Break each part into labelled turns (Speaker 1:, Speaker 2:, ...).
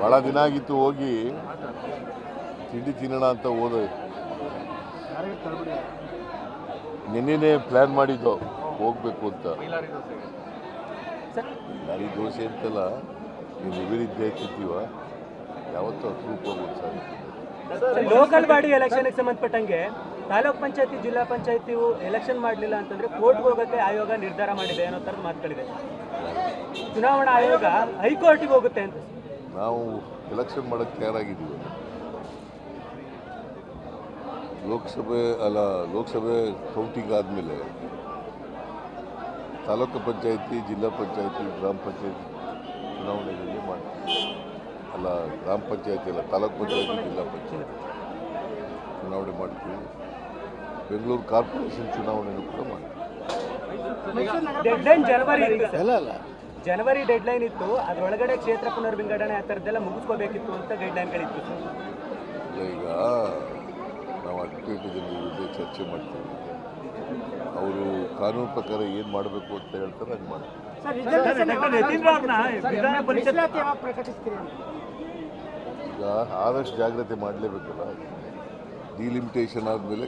Speaker 1: ಭಾಳ ದಿನ ಆಗಿತ್ತು ಹೋಗಿ ತಿಂಡಿ ತಿನ್ನೋಣ ಅಂತ ಹೋದ. ನಿನ್ನೆನೇ ಪ್ಲ್ಯಾನ್ ಮಾಡಿದ್ದು, ಹೋಗ್ಬೇಕು ಅಂತ. ಬಾರಿ ದೋಸೆ ಅಂತಲ್ಲ, ನೀವು ನಿವೇದಿದ್ದೆ ತಿಂತೀವ ಯಾವತ್ತೂ ಅಪರೂಪ ಸರ್.
Speaker 2: ಲೋಕಲ್ ಬಾಡಿ ಎಲೆಕ್ಷನ್ಗೆ ಸಂಬಂಧಪಟ್ಟಂಗೆ ತಾಲೂಕ್ ಪಂಚಾಯತಿ, ಜಿಲ್ಲಾ ಪಂಚಾಯತಿ ಎಲೆಕ್ಷನ್ ಮಾಡಲಿಲ್ಲ ಅಂತಂದ್ರೆ ಕೋರ್ಟ್ಗೆ ಹೋಗೋಕ್ಕೆ ಆಯೋಗ ನಿರ್ಧಾರ ಮಾಡಿದೆ ಅನ್ನೋ ಥರದ ಮಾತುಗಳಿದೆ. ಚುನಾವಣಾ ಆಯೋಗ ಹೈಕೋರ್ಟಿಗೆ ಹೋಗುತ್ತೆ ಅಂತ.
Speaker 1: ನಾವು ಎಲೆಕ್ಷನ್ ಮಾಡೋಕ್ಕೆ ತಯಾರಾಗಿದ್ದೀವಿ. ಲೋಕಸಭೆ ಅಲ್ಲ ಲೋಕಸಭೆ ಕೌಂಟಿಂಗ್ ಆದಮೇಲೆ ತಾಲೂಕು ಪಂಚಾಯಿತಿ ಜಿಲ್ಲಾ ಪಂಚಾಯಿತಿ ಗ್ರಾಮ ಪಂಚಾಯತಿ ಚುನಾವಣೆಗಳಲ್ಲಿ ಮಾಡ್ತೀವಿ. ಅಲ್ಲ ಗ್ರಾಮ ಪಂಚಾಯಿತಿ ಅಲ್ಲ ತಾಲೂಕು ಪಂಚಾಯಿತಿ ಜಿಲ್ಲಾ ಪಂಚಾಯತಿ ಚುನಾವಣೆ ಮಾಡ್ತೀವಿ. ಬೆಂಗಳೂರು ಕಾರ್ಪೊರೇಷನ್ ಚುನಾವಣೆನೂ ಕೂಡ ಮಾಡ್ತೀವಿ.
Speaker 2: ಅಲ್ಲ ಸರ್. ಜನವರಿ ಡೆಡ್ಲೈನ್ ಇತ್ತು ಅದರೊಳಗಡೆ ಕ್ಷೇತ್ರ ಪುನರ್ವಿಂಗಡಣೆ ಆ ಥರದ್ದೆಲ್ಲ ಮುಗಿಸ್ಕೋಬೇಕಿತ್ತು ಅಂತ ಗೈಡ್ಲೈನ್ಗಳಿತ್ತು
Speaker 1: ಈಗ ನಾವು ಅಡ್ವೊಕೇಟ್ ಜನರ ಜೊತೆ ಚರ್ಚೆ ಮಾಡ್ತೀವಿ. ಅವರು ಕಾನೂನು ಪ್ರಕಾರ ಏನು ಮಾಡಬೇಕು ಅಂತ ಹೇಳ್ತಾರೆ ಹಂಗೆ ಮಾಡ್ತೀವಿ ಈಗ ಆದಷ್ಟು ಜಾಗ್ರತೆ ಮಾಡಲೇಬೇಕಲ್ಲ? ಡಿಲಿಮಿಟೇಷನ್ ಆದಮೇಲೆ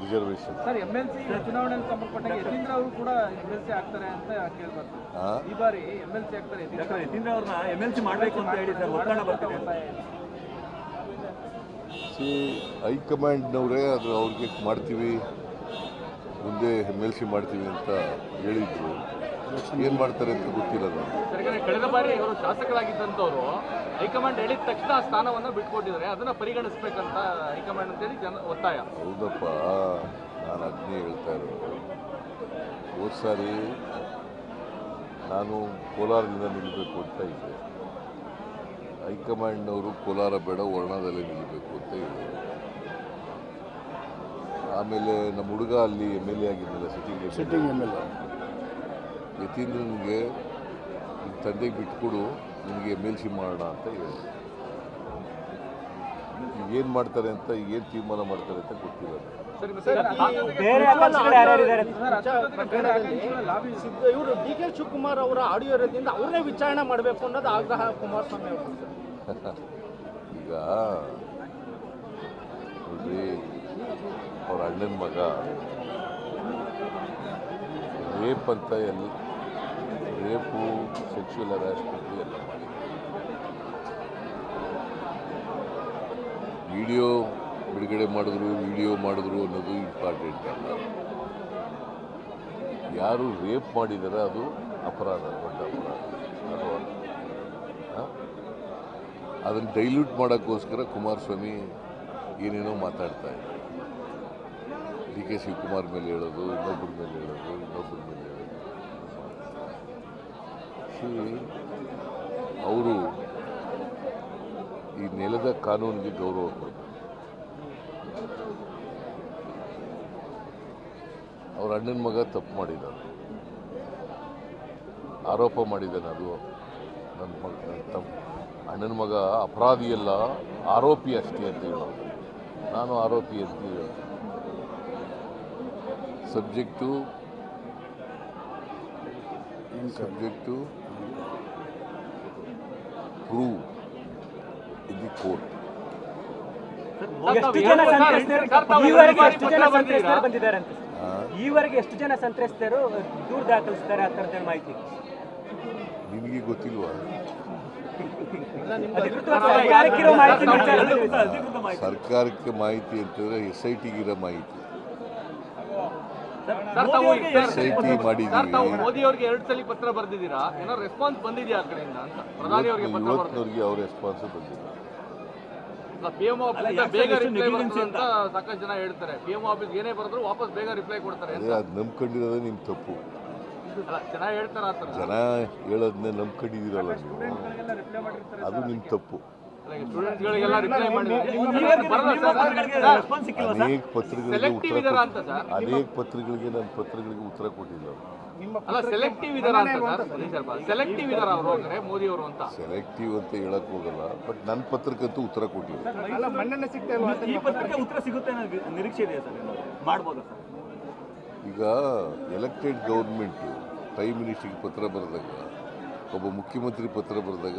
Speaker 1: reservation.
Speaker 3: Sir M L C ಚುನಾವಣೆಗೆ ಸಂಬಂಧಪಟ್ಟ ಯತೀಂದ್ರ ಅವರು ಕೂಡ ಎಂ ಎಲ್ ಸಿ ಆಗ್ತಾರೆ ಅಂತ ಕೇಳ್ಬಾರ್ದು
Speaker 1: ಹಾಂ?
Speaker 3: ಈ ಬಾರಿ ಎಂ ಆಗ್ತಾರೆ ಯತೀಂದ್ರ
Speaker 2: ಯತೀಂದ್ರ ಅವ್ರನ್ನ ಎಂ ಎಲ್ ಸಿ ಮಾಡಬೇಕು ಅಂತ ಹೇಳಿ ಸರ್ ಒತ್ತಡ ಬರ್ತಿದೆ.
Speaker 1: ಸಿ ಹೈಕಮಾಂಡ್ನವರೇ ಅದು ಅವ್ರಿಗೆ ಮಾಡ್ತೀವಿ ಮುಂದೆ ಎಂ ಎಲ್ ಸಿ ಮಾಡ್ತೀವಿ ಅಂತ ಹೇಳಿದ್ರು. ಏನು ಮಾಡ್ತಾರೆ ಅಂತ
Speaker 3: ಯಾಕಂದ್ರೆ ಕಳೆದ ಬಾರಿ ಇವರು ಶಾಸಕರಾಗಿದ್ದಂಥವ್ರು ಹೈಕಮಾಂಡ್ ಹೇಳಿದ ತಕ್ಷಣ ಆ ಸ್ಥಾನವನ್ನು ಬಿಟ್ಕೊಟ್ಟಿದ್ದಾರೆ. ಅದನ್ನ ಪರಿಗಣಿಸ್ಬೇಕಂತ ಹೈಕಮಾಂಡ್ ಅಂತೇಳಿ ಜನ ಒತ್ತಾಯ.
Speaker 1: ಹೌದಪ್ಪ ನಾನು ಅದನ್ನೇ ಹೇಳ್ತಾ ಇರೋದು. ಹೋದ ಸಾರಿ ನಾನು ಕೋಲಾರದಿಂದ ನಿಲ್ಲಬೇಕು ಅಂತ ಇದ್ದೆ. ಹೈಕಮಾಂಡ್ನವರು ಕೋಲಾರ ಬೇಡ ವರ್ಣದಲ್ಲಿ ನಿಲ್ಲಬೇಕು ಅಂತ ಹೇಳಿದರು ಆಮೇಲೆ ನಮ್ಮ ಹುಡುಗ ಅಲ್ಲಿ M L A ಆಗಿದ್ದಲ್ಲ sitting sitting M L A. ಯತೀಂದ್ರನಿಗೆ ನಿನ್ನ ತಂದೆಗೆ ಬಿಟ್ಕೊಡು ನಿಮಗೆ ಎಂ ಎಲ್ ಸಿ ಮಾಡೋಣ ಅಂತ ಹೇಳಿದ್ರು ಏನು ಮಾಡ್ತಾರೆ ಅಂತ ಏನು ತೀರ್ಮಾನ ಮಾಡ್ತಾರೆ ಅಂತ ಗೊತ್ತಿಲ್ಲ
Speaker 4: ಇವರು ಡಿ ಕೆ ಶಿವಕುಮಾರ್ ಅವರ ಆಡಿಯೋ ಇರೋದ್ರಿಂದ ಅವರೇ ವಿಚಾರಣೆ ಮಾಡಬೇಕು ಅನ್ನೋದು ಆಗ್ರಹ ಕುಮಾರಸ್ವಾಮಿ ಅವರು.
Speaker 1: ಈಗ ನೋಡ್ರಿ ಅವ್ರ ಅಣ್ಣನ ಮಗ ರೇಪ್ ಅಂತ ಎಲ್ಲ ರೇಪು ಸೆಕ್ಷುವಲ್ ಹರಾಸ್ಮೆಂಟು ಎಲ್ಲ ವಿಡಿಯೋ ಬಿಡುಗಡೆ ಮಾಡಿದ್ರು, ವಿಡಿಯೋ ಮಾಡಿದ್ರು ಅನ್ನೋದು ಇಂಪಾರ್ಟೆಂಟ್ ಅಲ್ಲ. ಯಾರು ರೇಪ್ ಮಾಡಿದಾರೆ ಅದು ಅಪರಾಧ, ದೊಡ್ಡ ಅಪರಾಧ. ಅಥವಾ? ಅದನ್ನು ಡೈಲ್ಯೂಟ್ ಮಾಡೋಕ್ಕೋಸ್ಕರ ಕುಮಾರಸ್ವಾಮಿ ಏನೇನೋ ಮಾತಾಡ್ತಾ ಇದ್ದಾರೆ. ಡಿ ಕೆ ಶಿವಕುಮಾರ್ ಮೇಲೆ ಹೇಳೋದು ಇನ್ನೊಬ್ಬರ ಮೇಲೆ ಹೇಳೋದು ಇನ್ನೊಬ್ಬರ ಮೇಲೆ ಅವರು ಈ ನೆಲದ ಕಾನೂನಿಗೆ ಗೌರವ ಕೊಡಬೇಕು. ಅವ್ರ ಅಣ್ಣನ ಮಗ ತಪ್ಪು ಮಾಡಿದ್ದಾನೆ ಆರೋಪ ಮಾಡಿದ್ದಾನೆ ಅದು. ನನ್ನ ಮಗ ತಪ್ಪು ಅಣ್ಣನ ಮಗ ಅಪರಾಧಿಯಲ್ಲ, ಆರೋಪಿ ಅಷ್ಟೇ ಅಂತ ಹೇಳೋದು ನಾನು ಆರೋಪಿ ಅಂತ ಹೇಳೋದು subject subject prove in the court.
Speaker 2: ಎಷ್ಟು ಜನ ಸಂತ್ರಸ್ತರು ಈವರೆಗೆ ಎಷ್ಟು ಜನ ಸಂತ್ರಸ್ತರು ಬಂದಿದ್ದಾರೆ ಅಂತ. ಈವರೆಗೆ ಎಷ್ಟು ಜನ ಸಂತ್ರಸ್ತರು ದೂರ ದಾಖಲಿಸಿದ್ದಾರೆ ಆ ಥರದ್ದು ಮಾಹಿತಿ?
Speaker 1: ನಿಮಗೆ ಗೊತ್ತಿಲ್ವಾ. ಸರ್ಕಾರಕ್ಕೆ ಮಾಹಿತಿ ಅಂತಂದ್ರೆ ಎಸ್ ಐ ಟಿಗಿರೋ ಮಾಹಿತಿ.
Speaker 3: ತಾವು
Speaker 1: ಮಾಡಿದ್ದೀವಿ
Speaker 3: ಮೋದಿ ಅವರಿಗೆ ಎರಡು ಸಲ ಪತ್ರ ಬರೆದಿದ್ದೀರಾ? ಏನೋ ರೆಸ್ಪಾನ್ಸ್ ಬಂದಿದೆಯಾ ಆ ಕಡೆಯಿಂದ ಅಂತ? ಪ್ರಧಾನಿ ಅವರಿಗೆ ಪತ್ರ
Speaker 1: ಇವತ್ತಿನವ್ರಿಗೆ ಅವ್ರ ರೆಸ್ಪಾನ್ಸ್ ಬಂದಿಲ್ಲ.
Speaker 3: ಪಿ ಎಂ ಆಫೀಸ್ ಬೇಗ ರಿಪ್ಲೈ ಅಂತ ಸಾಕಷ್ಟು ಜನ ಹೇಳ್ತಾರೆ. ಪಿ ಎಂ ಆಫೀಸ್ ಏನೇ ಬರೆದ್ರು ವಾಪಸ್ ಬೇಗ ರಿಪ್ಲೈ ಕೊಡ್ತಾರೆ ಅಂತ.
Speaker 1: ಅದೇ ಅದು ನಂಬ್ಕೊಂಡಿರೋದೇ ನಿಮ್ಮ ತಪ್ಪು.
Speaker 3: ಅಲ್ಲ ಜನ ಹೇಳ್ತಾರ
Speaker 1: ಜನ ಹೇಳೋದನ್ನೇ ನಂಬ್ಕೊಂಡಿದ್ದೀರಲ್ಲ ನೀವು. ಅದು ನಿಮ್ಮ ತಪ್ಪು. ಅನೇಕ ಪತ್ರಗಳಿಗೆ
Speaker 3: ಸೆಲೆಕ್ಟಿವ್
Speaker 1: ಉತ್ತರ
Speaker 3: ಅಂತ ಸರ್.
Speaker 1: ಅನೇಕ ಪತ್ರಗಳಿಗೆ ನನ್ನ ಪತ್ರಗಳಿಗೆ ಉತ್ತರ ಕೊಟ್ಟಿಲ್ಲ
Speaker 3: ಅಲ್ಲ ಸೆಲೆಕ್ಟಿವ್ ಅಂತ ಸರ್ ಸೆಲೆಕ್ಟಿವ್ ಇದಾರ ಅವರು ಅಂದ್ರೆ ಮೋದಿ ಅವರು ಅಂತ.
Speaker 1: ಸೆಲೆಕ್ಟಿವ್ ಅಂತ ಹೇಳಕ್ ಹೋಗಲ್ಲ ಬಟ್ ನನ್ನ ಪತ್ರಕ್ಕಂತೂ ಉತ್ತರ ಕೊಟ್ಟಿಲ್ಲ
Speaker 4: ಅಲ್ಲ ಮನ್ನಣೆ ಸಿಗ್ತಾ ಇಲ್ವಾ?
Speaker 2: ಈ ಪತ್ರಕ್ಕೆ ಉತ್ತರ ಸಿಗುತ್ತೆ ಅನ್ನೋ ನಿರೀಕ್ಷೆ ಸರ್ ಮಾಡ್ಬೋದಾ ಸರ್?
Speaker 1: ಈಗ ಎಲೆಕ್ಟೆಡ್ ಗೌರ್ಮೆಂಟು ಪ್ರೈಮ್ ಮಿನಿಸ್ಟ್ರಿಗೆ ಪತ್ರ ಬರೆದಾಗ ಒಬ್ಬ ಮುಖ್ಯಮಂತ್ರಿ ಪತ್ರ ಬರೆದಾಗ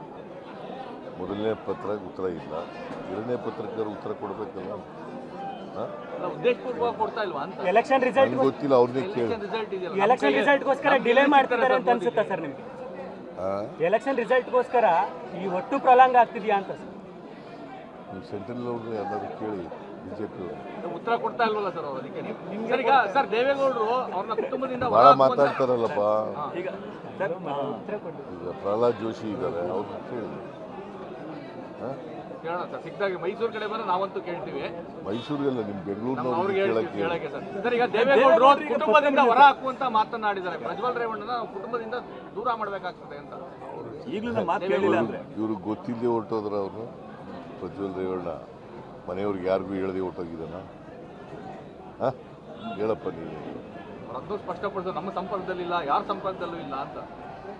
Speaker 1: ಮೊದಲನೇ ಪತ್ರ ಉತ್ತರ ಇಲ್ಲ. ಎರಡನೇ ಪತ್ರಕ್ಕೆ ಉತ್ತರ ಕೊಡಬೇಕಲ್ಲ?
Speaker 2: ಎಲೆಕ್ಷನ್ ರಿಸಲ್ಟ್
Speaker 1: ಗೊತ್ತಿಲ್ಲ ಅವ್ರನ್ನೇ ಕೇಳಿ.
Speaker 2: ಎಲೆಕ್ಷನ್ ರಿಸಲ್ಟ್ಗೋಸ್ಕರ ಡಿಲೇ ಮಾಡ್ತಿದ್ದಾರೆ ಅಂತ ಅನ್ಸುತ್ತಾ ಸರ್ ನಿಮಗೆ? ಎಲೆಕ್ಷನ್ ರಿಸಲ್ಟ್ಗೋಸ್ಕರ ಈ ಒಟ್ಟು ಪ್ರಲಾಂಗ ಆಗ್ತಿದ್ಯಾ ಅಂತ ಸರ್?
Speaker 1: ನೀವು ಸೆಂಟ್ರಲ್ ಅವ್ರನ್ನ ಎಲ್ಲರೂ ಕೇಳಿ ಬಿಜೆಪಿ
Speaker 3: ಉತ್ತರ ಕೊಡ್ತಾ ಇಲ್ವಲ್ಲ ಸರ್ ಅವರು ಅದಕ್ಕೆ ಸರ್ ಈಗ ಸರ್ ದೇವೇಗೌಡರು ಅವ್ರನ್ನ ಕುಟುಂಬದಿಂದ
Speaker 1: ಭಾಳ ಮಾತಾಡ್ತಾರಲ್ಲಪ್ಪ.
Speaker 2: ಈಗ ಸರ್ ಉತ್ತರ ಕೊಡಿ
Speaker 1: ಈಗ ಪ್ರಹ್ಲಾದ್ ಜೋಶಿ ಇದ್ದಾರೆ ಅವ್ರನ್ನ ಕೇಳಿ.
Speaker 3: ಕೇಳೋಣ ಸರ್. ಸಿಕ್ಕಿದಾಗ ಮೈಸೂರು ಕಡೆ ಬಂದ್ರೆ ನಾವಂತೂ ಕೇಳ್ತೀವಿ.
Speaker 1: ಮೈಸೂರಿಗೆಲ್ಲ ನಿಮ್ಮ ಬೆಂಗಳೂರು
Speaker 3: ಅವ್ರಿಗೆ
Speaker 1: ಕೇಳಕ್ಕೆ
Speaker 3: ಸರ್. ಸರ್ ಈಗ ದೇವೇಗೌಡರು ಕುಟುಂಬದಿಂದ ಹೊರ ಹಾಕುವಂತ ಮಾತನಾಡಿದ್ದಾರೆ ಪ್ರಜ್ವಲ್ ರೇವಣ್ಣನ ಕುಟುಂಬದಿಂದ ದೂರ ಮಾಡಬೇಕಾಗ್ತದೆ ಅಂತ.
Speaker 2: ಈಗಲೂ ಮಾತು ಕೇಳಿಲ್ಲ ಅಂದ್ರೆ.
Speaker 1: ಇವ್ರಿಗೆ ಗೊತ್ತಿಲ್ಲದೆ ಹೊರಟೋದ್ರ ಅವರು? ಪ್ರಜ್ವಲ್ ರೇವಣ್ಣ ಮನೆಯವ್ರಿಗೆ ಯಾರಿಗೂ ಹೇಳದೆ ಹೊರಟೋಗಿದ್ದಾನ? ಹಾಂ? ಹೇಳಪ್ಪ ನೀವು
Speaker 3: ಅವ್ರದ್ದು ಸ್ಪಷ್ಟಪಡಿಸೋ ನಮ್ಮ ಸಂಪರ್ಕದಲ್ಲಿಲ್ಲ ಯಾರ ಸಂಪರ್ಕದಲ್ಲೂ ಇಲ್ಲ ಅಂತ.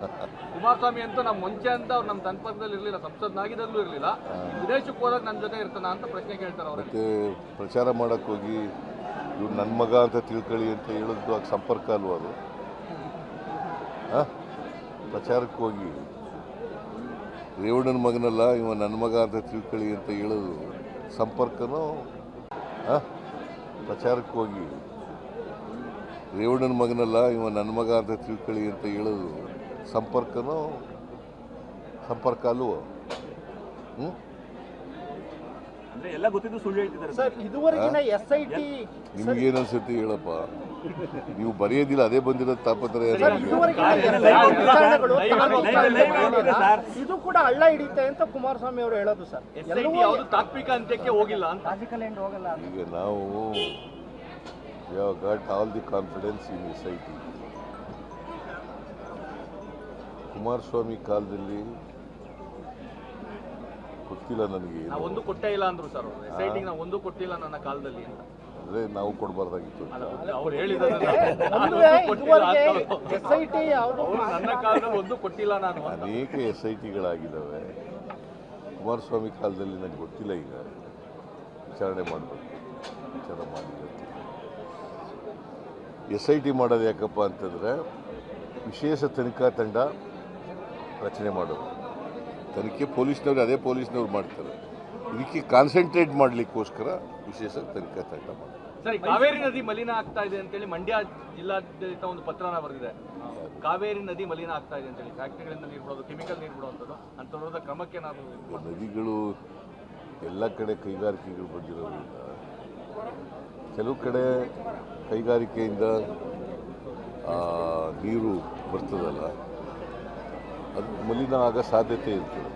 Speaker 3: ಕುಮಾರಸ್ವಾಮಿ ಅಂತ ನಮ್ಮ ಮುಂಚೆ ಅಂತ ಅವ್ರು ನಮ್ಮ ಸಂಪರ್ಕದಲ್ಲಿ ಇರಲಿಲ್ಲ ಸಂಸದನಾಗಿದ್ದಲ್ಲೂ ಇರಲಿಲ್ಲ. ವಿದೇಶಕ್ಕೆ ಹೋದಾಗ ನನ್ನ ಜೊತೆ ಇರ್ತಾನ ಅಂತ ಪ್ರಶ್ನೆ ಕೇಳ್ತಾರೆ
Speaker 1: ಮತ್ತೆ ಪ್ರಚಾರ ಮಾಡಕ್ಕೆ ಹೋಗಿ ಇವ್ರು ನನ್ನ ಮಗ ಅಂತ ತಿಳ್ಕೊಳ್ಳಿ ಅಂತ ಹೇಳೋದು ಆಗ ಸಂಪರ್ಕ ಅಲ್ವಾ ಅದು? ಹಾಂ? ಪ್ರಚಾರಕ್ಕೆ ಹೋಗಿ. ರೇವಣ್ಣನ ಮಗನಲ್ಲ ಇವ ನನ್ನ ಮಗ ಅಂತ ತಿಳ್ಕೊಳ್ಳಿ ಅಂತ ಹೇಳೋದು ಸಂಪರ್ಕನೋ? ಹಾಂ? ಪ್ರಚಾರಕ್ಕೆ ಹೋಗಿ. ರೇವಣ್ಣನ ಮಗನಲ್ಲ ಇವ ನನ್ನ ಮಗ ಅಂತ ತಿಳ್ಕೊಳ್ಳಿ ಅಂತ ಹೇಳೋದು ಸಂಪರ್ಕನೋ ಸಂಪರ್ಕ ಅಲ್ವೋ ಹ್ಞೂ
Speaker 2: ಎಲ್ಲ ಗೊತ್ತಿದ್ದು ಸುಳ್ಳು ಹೇಳ್ತಿದ್ದಾರೆ.
Speaker 4: ಸರ್ ಇದುವರೆಗಿನ ಎಸ್ ಐ ಟಿ
Speaker 1: ನಿಮ್ಗೇನು ಅನ್ಸುತ್ತೆ ಹೇಳಪ್ಪ. ನೀವು ಬರೆಯೋದಿಲ್ಲ ಅದೇ ಬಂದಿರೋ ತಾಪತ್ರ.
Speaker 4: ಇದು ಕೂಡ ಹಳ್ಳ ಹಿಡಿಯುತ್ತೆ ಅಂತ ಕುಮಾರಸ್ವಾಮಿ ಅವರು ಹೇಳೋದು ಸರ್
Speaker 3: ಎಸ್ ಐ ಟಿ ಯಾವುದು ತಾತ್ವಿಕ ಅಂತ್ಯಕ್ಕೆ ಹೋಗಿಲ್ಲ ಅಂತ.
Speaker 1: ಈಗ ನಾವು ಯಾವ got all the confidence in S I T. Kumaraswamy ಕಾಲದಲ್ಲಿ ಗೊತ್ತಿಲ್ಲ ನನಗೆ.
Speaker 3: ನಾವು ಒಂದು ಕೊಟ್ಟೇ ಇಲ್ಲ ಅಂದ್ರು ಸರ್ ಎಸ್ ಐ ಟಿಗೆ ನಾವು ಒಂದು ಕೊಟ್ಟಿಲ್ಲ ನನ್ನ ಕಾಲದಲ್ಲಿ ಅಂತ.
Speaker 1: ಅಂದ್ರೆ ನಾವು ಕೊಡಬಾರ್ದಾಗಿತ್ತು.
Speaker 3: ಅವ್ರು ಹೇಳಿದ್ದಾರೆ ನನ್ನ ಕಾಲದಲ್ಲಿ ಒಂದು ಕೊಟ್ಟಿಲ್ಲ ನಾನು ಅಂತ.
Speaker 1: ಅನೇಕ ಎಸ್ ಐ ಟಿಗಳಾಗಿದ್ದಾವೆ ಕುಮಾರಸ್ವಾಮಿ ಕಾಲದಲ್ಲಿ ನನಗೆ ಗೊತ್ತಿಲ್ಲ ಈಗ. ವಿಚಾರಣೆ ಮಾಡಬೇಕು. ವಿಚಾರ ಮಾಡಿದ್ದಾರೆ ಎಸ್ ಐ ಟಿ ಮಾಡೋದು ಯಾಕಪ್ಪ ಅಂತಂದರೆ ವಿಶೇಷ ತನಿಖಾ ತಂಡ ರಚನೆ ಮಾಡೋದು. ತನಿಖೆ ಪೊಲೀಸ್ನವ್ರು ಅದೇ ಪೊಲೀಸ್ನವ್ರು ಮಾಡ್ತಾರೆ. ಇದಕ್ಕೆ ಕಾನ್ಸಂಟ್ರೇಟ್ ಮಾಡಲಿಕ್ಕೋಸ್ಕರ ವಿಶೇಷ ತನಿಖಾ ತಂಡ ಮಾಡಿ
Speaker 3: ಸರಿ ಕಾವೇರಿ ನದಿ ಮಲಿನ ಆಗ್ತಾ ಇದೆ ಅಂತೇಳಿ ಮಂಡ್ಯ ಜಿಲ್ಲಾಡಳಿತ ಒಂದು ಪತ್ರನ ಬರೆದಿದೆ. ಕಾವೇರಿ ನದಿ ಮಲಿನ ಆಗ್ತಾ ಇದೆ ಅಂತೇಳಿ. ಫ್ಯಾಕ್ಟ್ರಿಗಳಿಂದ ನೀರು ಬಿಡೋದು ಕೆಮಿಕಲ್ ನೀರು ಬಿಡುವಂಥದ್ದು ಅಂತವ್ರದ ಕ್ರಮಕ್ಕೆ ನಾವು
Speaker 1: ಈಗ ನದಿಗಳು ಎಲ್ಲ ಕಡೆ ಕೈಗಾರಿಕೆಗಳು ಬಂದಿರೋದ್ರಿಂದ ಕೆಲವು ಕಡೆ ಕೈಗಾರಿಕೆಯಿಂದ ಆ, ನೀರು ಬರ್ತದಲ್ಲ ಅದು ಮಲಿನ ಆಗೋ ಸಾಧ್ಯತೆ ಇರ್ತದೆ.